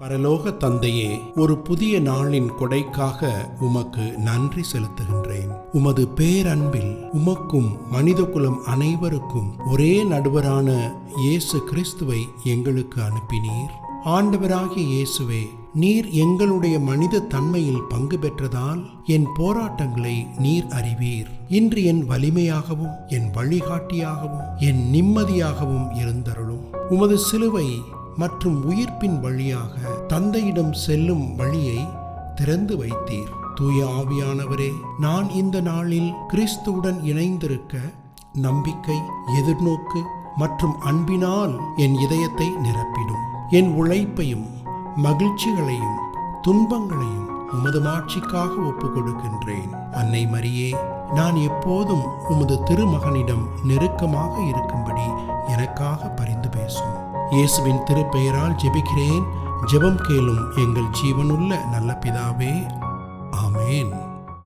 பரலோக தந்தையே ஒரு புதிய நாளின் கொடைக்காக உமக்கு நன்றி செலுத்துகின்றேன். உமது பேரன்பில் உமக்கும் மனிதகுலம் அனைவருக்கும் ஒரே நடுவரான இயேசு கிறிஸ்துவை எங்களுக்கு அனுப்பினீர். ஆண்டவராகிய இயேசுவே நீர் எங்களுடைய மனித தன்மையில் பங்கு பெற்றதால் என் போராட்டங்களை நீர் அறிவீர். இன்று என் வலிமையாகவும் என் வழிகாட்டியாகவும் என் நிம்மதியாகவும் இருந்தருளும். உமது சிலுவை மற்றும் உயிர்ப்பின் வழியாக தந்தையிடம் செல்லும் வழியை திறந்து வைத்தீர். தூய ஆவியானவரே நான் இந்த நாளில் கிறிஸ்துவுடன் இணைந்திருக்க நம்பிக்கை எதிர்நோக்கு மற்றும் அன்பினால் என் இதயத்தை நிரப்பிடும். என் உழைப்பையும் மகிழ்ச்சிகளையும் துன்பங்களையும் உமது மாட்சிக்காக ஒப்புக் கொடுக்கின்றேன் அன்னை மரியே நான் எப்போதும் உமது திருமகனிடம் நெருக்கமாக இருக்கும்படி எனக்காக பரி இயேசுவின் திருப்பெயரால் ஜெபிக்கிறேன். ஜெபம் கேளும் எங்கள் ஜீவனுள்ள நல்ல பிதாவே. ஆமேன்.